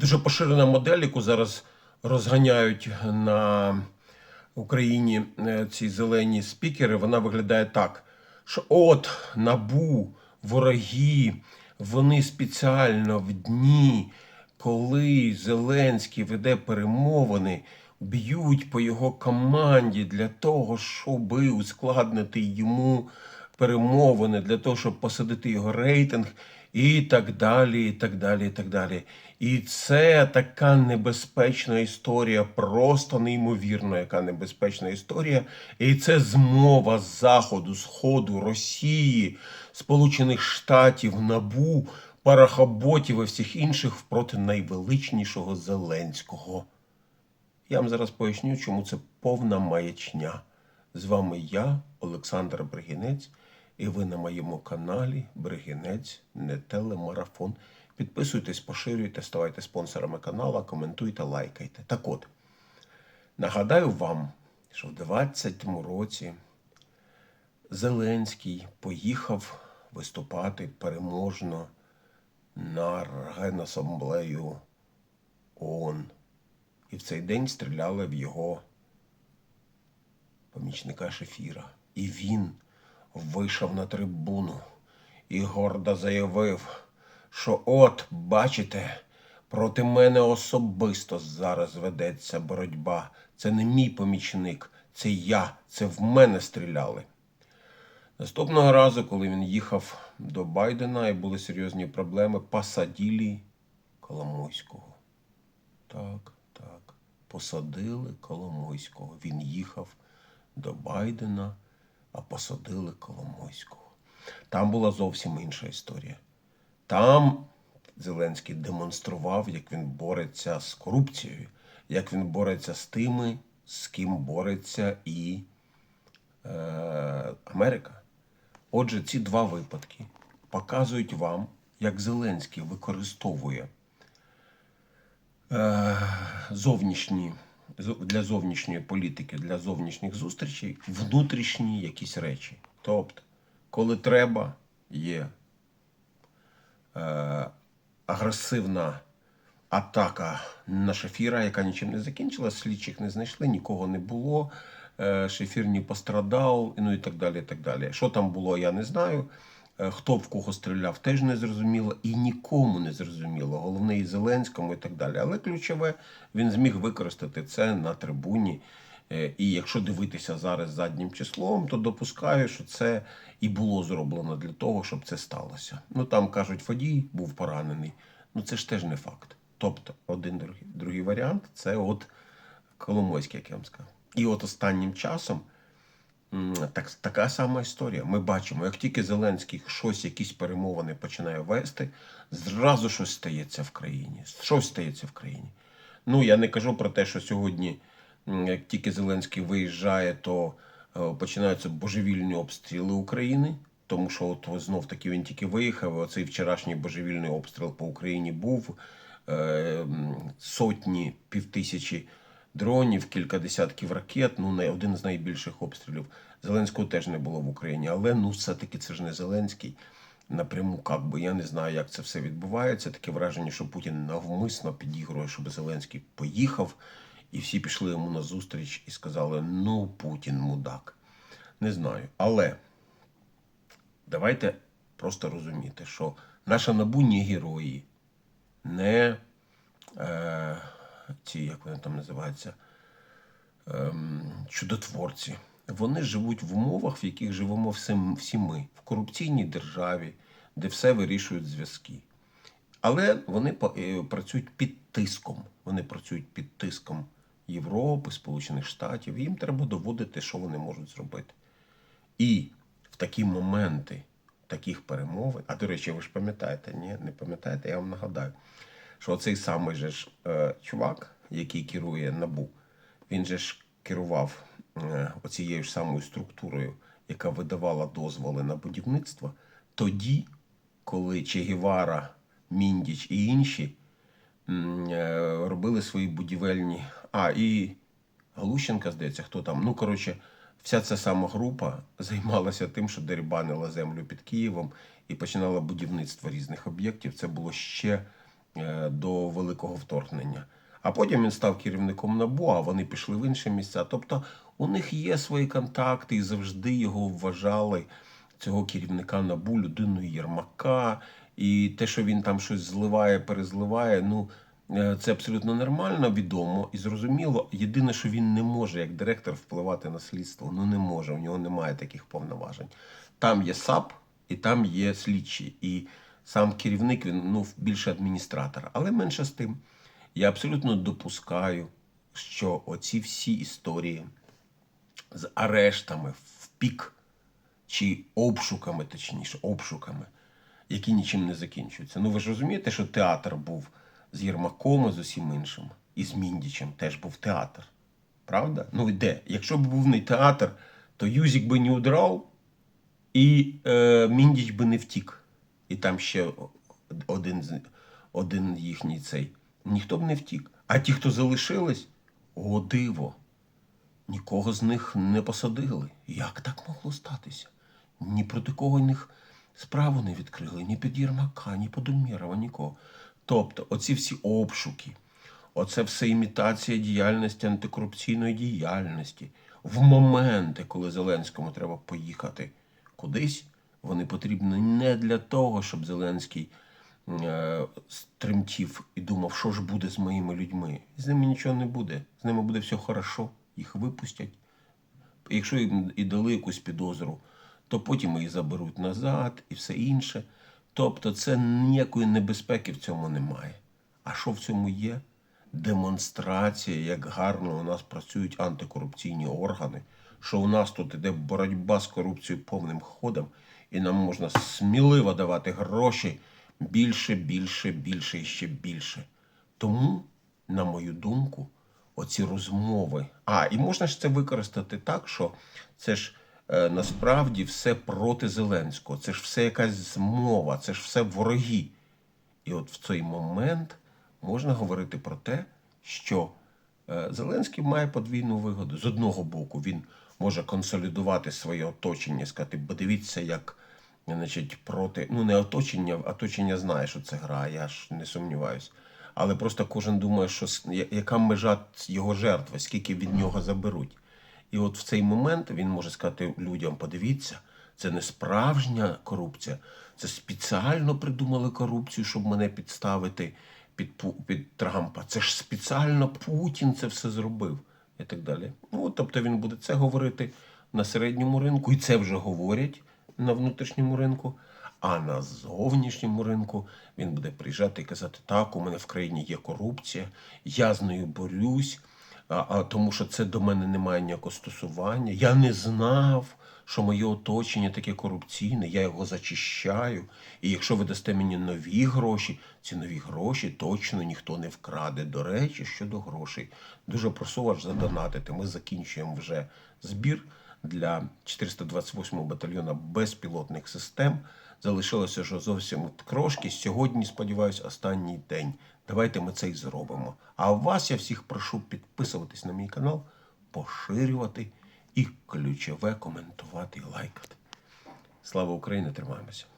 Дуже поширена модель, яку зараз розганяють на Україні е, ці зелені спікери. Вона виглядає так: що от набу, вороги, вони спеціально в дні, коли Зеленський веде перемовини, б'ють по його команді для того, щоб ускладнити йому перемовини, для того, щоб посадити його рейтинг, і так далі, і так далі, і так далі. І це така небезпечна історія, просто неймовірно, яка небезпечна історія. І це змова Заходу, Сходу, Росії, Сполучених Штатів, НАБУ, парахоботів і всіх інших проти найвеличнішого Зеленського. Я вам зараз поясню, чому це повна маячня. З вами я, Олександр Бригінець, і ви на моєму каналі Бригінець не телемарафон. Підписуйтесь, поширюйте, ставайте спонсорами каналу, коментуйте, лайкайте. Так от, нагадаю вам, що в 2020 році Зеленський поїхав виступати переможно на Генасамблею ООН. І в цей день стріляли в його помічника Шефіра. І він вийшов на трибуну і гордо заявив, що от, бачите, проти мене особисто зараз ведеться боротьба. Це не мій помічник, це я, це в мене стріляли. Наступного разу, коли він їхав до Байдена і були серйозні проблеми, посадили Коломойського. Так, так. Посадили Коломойського. Він їхав до Байдена, а посадили Коломойського. Там була зовсім інша історія. Там Зеленський демонстрував, як він бореться з корупцією, як він бореться з тими, з ким бореться і е, Америка. Отже, ці два випадки показують вам, як Зеленський використовує е, зовнішні, для зовнішньої політики, для зовнішніх зустрічей внутрішні якісь речі. Тобто, коли треба, є агресивна атака на шефіра, яка нічим не закінчилась, слідчих не знайшли, нікого не було. е, Шефір не пострадав, ну і так далі. і так далі. Що там було, я не знаю. Е, Хто в кого стріляв, теж не зрозуміло, і нікому не зрозуміло. Головне і Зеленському, і так далі. Але ключове, він зміг використати це на трибуні. Е, І якщо дивитися зараз заднім числом, то допускаю, що це і було зроблено для того, щоб це сталося. Ну там кажуть, водій був поранений. Ну це ж теж не факт. Тобто, один другий, другий варіант це от Коломойський, як я вам сказав. І от останнім часом так, така сама історія. Ми бачимо, як тільки Зеленський щось, якісь перемовини починає вести, зразу щось стається в країні. Щось стається в країні. Ну, я не кажу про те, що сьогодні, як тільки Зеленський виїжджає, то е, починаються божевільні обстріли України. Тому що от знов таки він тільки виїхав. Оцей вчорашній божевільний обстріл по Україні був е, сотні півтисячі дронів, кілька десятків ракет. Ну, не один з найбільших обстрілів. Зеленського теж не було в Україні, але ну все-таки це ж не Зеленський. Напряму, як би я не знаю, як це все відбувається. Таке враження, що Путін навмисно підігрує, щоб Зеленський поїхав, і всі пішли йому на зустріч і сказали: ну, Путін мудак. Не знаю. Але давайте просто розуміти, що наша набу не герої, не е, ці, як вони там називаються, ем, чудотворці. Вони живуть в умовах, в яких живемо всі, всі ми, в корупційній державі, де все вирішують зв'язки. Але вони е, працюють під тиском. Вони працюють під тиском Європи, Сполучених Штатів. Їм треба доводити, що вони можуть зробити. І в такі моменти таких перемовин, а до речі, ви ж пам'ятаєте, ні, не пам'ятаєте, я вам нагадаю, що цей самий же ж е, чувак, який керує НАБУ, він же ж керував е, оцією ж самою структурою, яка видавала дозволи на будівництво, тоді, коли Че Гевара, Міндіч і інші е, робили свої будівельні. А, і Галущенка, здається, хто там. Ну, коротше, вся ця сама група займалася тим, що дерибанила землю під Києвом і починала будівництво різних об'єктів. Це було ще е, до великого вторгнення. А потім він став керівником НАБУ, а вони пішли в інші місця. Тобто у них є свої контакти і завжди його вважали, цього керівника НАБУ, людиною Єрмака. І те, що він там щось зливає, перезливає, ну це абсолютно нормально, відомо і зрозуміло. Єдине, що він не може як директор впливати на слідство. Ну не може, у нього немає таких повноважень. Там є САП і там є слідчі. І сам керівник він ну більше адміністратор. Але менше з тим, я абсолютно допускаю, що оці всі історії з арештами в пік чи обшуками, точніше, обшуками, які нічим не закінчуються. Ну ви ж розумієте, що театр був з Єрмаком і з усім іншим, і з Міндічем теж був театр. Правда? Ну і де? Якщо б був не театр, то Юзік би не удрав, і е, Міндіч би не втік. І там ще один, один їхній цей. Ніхто б не втік. А ті, хто залишились, о диво, нікого з них не посадили. Як так могло статися? Ні проти кого них справу не відкрили, ні під Єрмака, ні по Думєрова, нікого. Тобто, оці всі обшуки, оце все імітація діяльності антикорупційної діяльності. В моменти, коли Зеленському треба поїхати кудись, вони потрібні не для того, щоб Зеленський е, тремтів і думав, що ж буде з моїми людьми. З ними нічого не буде. З ними буде все хорошо, їх випустять. Якщо їм і дали якусь підозру, то потім її заберуть назад і все інше. Тобто, це ніякої небезпеки в цьому немає. А що в цьому є? Демонстрація, як гарно у нас працюють антикорупційні органи, що у нас тут іде боротьба з корупцією повним ходом, і нам можна сміливо давати гроші більше, більше, більше і ще більше. Тому, на мою думку, оці розмови. А, і можна ж це використати так, що це ж насправді все проти Зеленського, це ж все якась змова, це ж все вороги. І от в цей момент можна говорити про те, що е, Зеленський має подвійну вигоду. З одного боку, він може консолідувати своє оточення, сказати, бо дивіться, як значить, проти. Ну, не оточення, оточення знає, що це гра, я ж не сумніваюся. Але просто кожен думає, що яка межа його жертви, скільки від нього заберуть. І от в цей момент він може сказати людям: подивіться, це не справжня корупція, це спеціально придумали корупцію, щоб мене підставити під, під Трампа. Це ж спеціально Путін це все зробив. І так далі. Ну, тобто він буде це говорити на середньому ринку, і це вже говорять на внутрішньому ринку. А на зовнішньому ринку він буде приїжджати і казати: так, у мене в країні є корупція, я з нею борюсь, а, тому що це до мене не має ніякого стосування. Я не знав, що моє оточення таке корупційне, я його зачищаю. І якщо ви дасте мені нові гроші, ці нові гроші точно ніхто не вкраде. До речі, щодо грошей, дуже прошу задонатити. Ми закінчуємо вже збір для 428-го батальйона безпілотних систем. Залишилося ж зовсім трошки. Сьогодні, сподіваюся, останній день. Давайте ми це і зробимо. А вас я всіх прошу підписуватись на мій канал, поширювати і ключове коментувати і лайкати. Слава Україні! Тримаємося!